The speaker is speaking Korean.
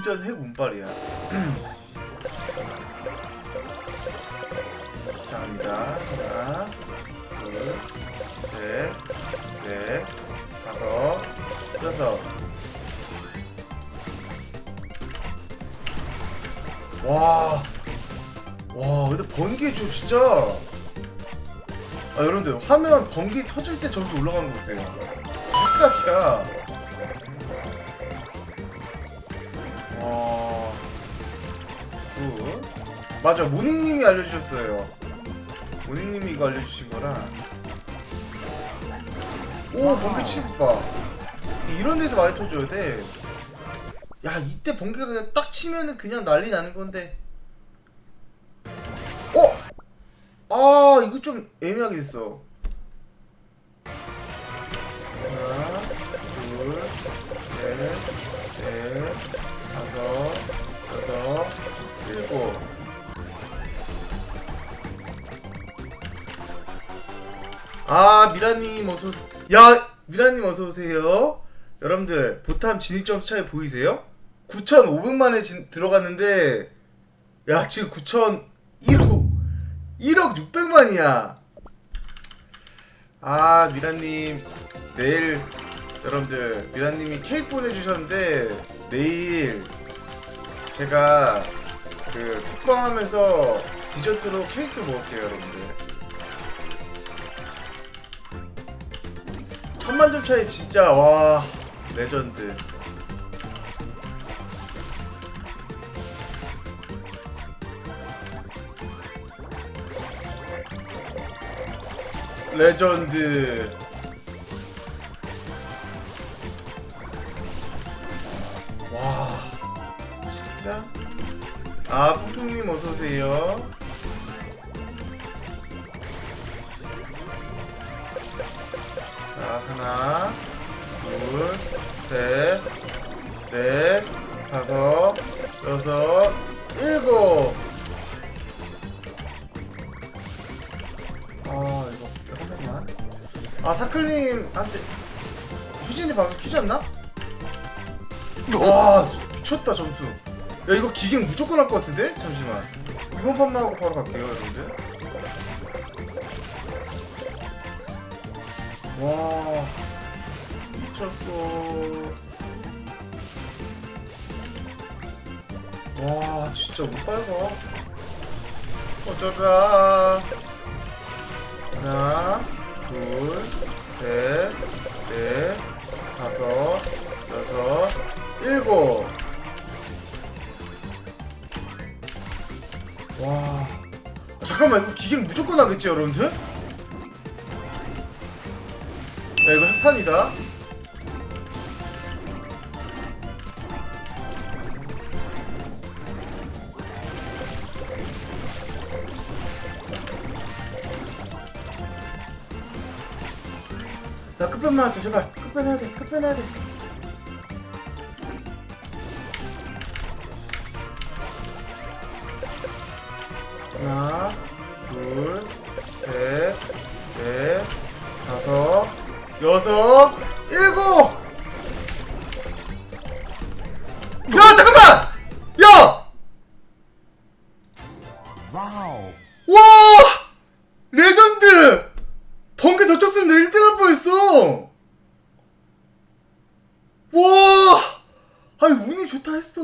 완전 핵 운빨이야. 자, 갑니다. 하나, 둘, 셋, 넷, 다섯, 여섯. 와, 와, 근데 번개죠, 진짜. 아, 여러분들, 화면 번개 터질 때 점수 올라가는 거 보세요. 흑삭이야. 와, 굿. 맞아, 모닝님이 알려주셨어요. 모닝님이 이거 알려주신 거라. 오, 번개 봐. 이런 데서 많이 터져야 돼. 야, 이때 번개가 딱 치면은 그냥 난리 나는 건데. 어? 아, 이거 좀 애매하게 됐어. 아, 미라님 어서 오세요. 야, 미라님 어서 오세요. 여러분들, 보탐 진입점 차이 보이세요? 9,500만에 진, 들어갔는데, 야, 지금 9,000, 1억, 1억 600만이야. 아, 미라님, 내일, 여러분들, 미라님이 케이크 보내주셨는데, 내일, 제가, 그, 쿡방 하면서 디저트로 케이크 먹을게요, 여러분들. 천만 점 차이 진짜, 와, 레전드. 레전드. 와, 진짜? 아, 뿡뿡님 어서오세요. 하나, 둘, 셋, 넷, 다섯, 여섯, 일곱. 아, 이거 한 번만. 아, 사클님한테 휴진이 방송 키셨나? 와, 미쳤다 점수. 야, 이거 기갱 무조건 할 것 같은데? 잠시만. 이번 판만 하고 바로 갈게요, 여러분들. 와, 미쳤어. 와, 진짜 못 빨가. 어쩌라. 하나, 둘, 셋, 넷, 다섯, 여섯, 일곱. 와. 잠깐만, 이거 기계 무조건 하겠지, 여러분들? 야, 이거 핵판이다. 야, 끝변만 하자, 제발. 끝변 해야 돼, 끝변 해야 돼. 하나, 둘, 셋, 넷, 다섯, 여섯, 일곱! 야, 잠깐만! 야! 와우. 와! 레전드! 번개 더 쳤으면 내 1등 할 뻔했어! 와! 아니, 운이 좋다 했어.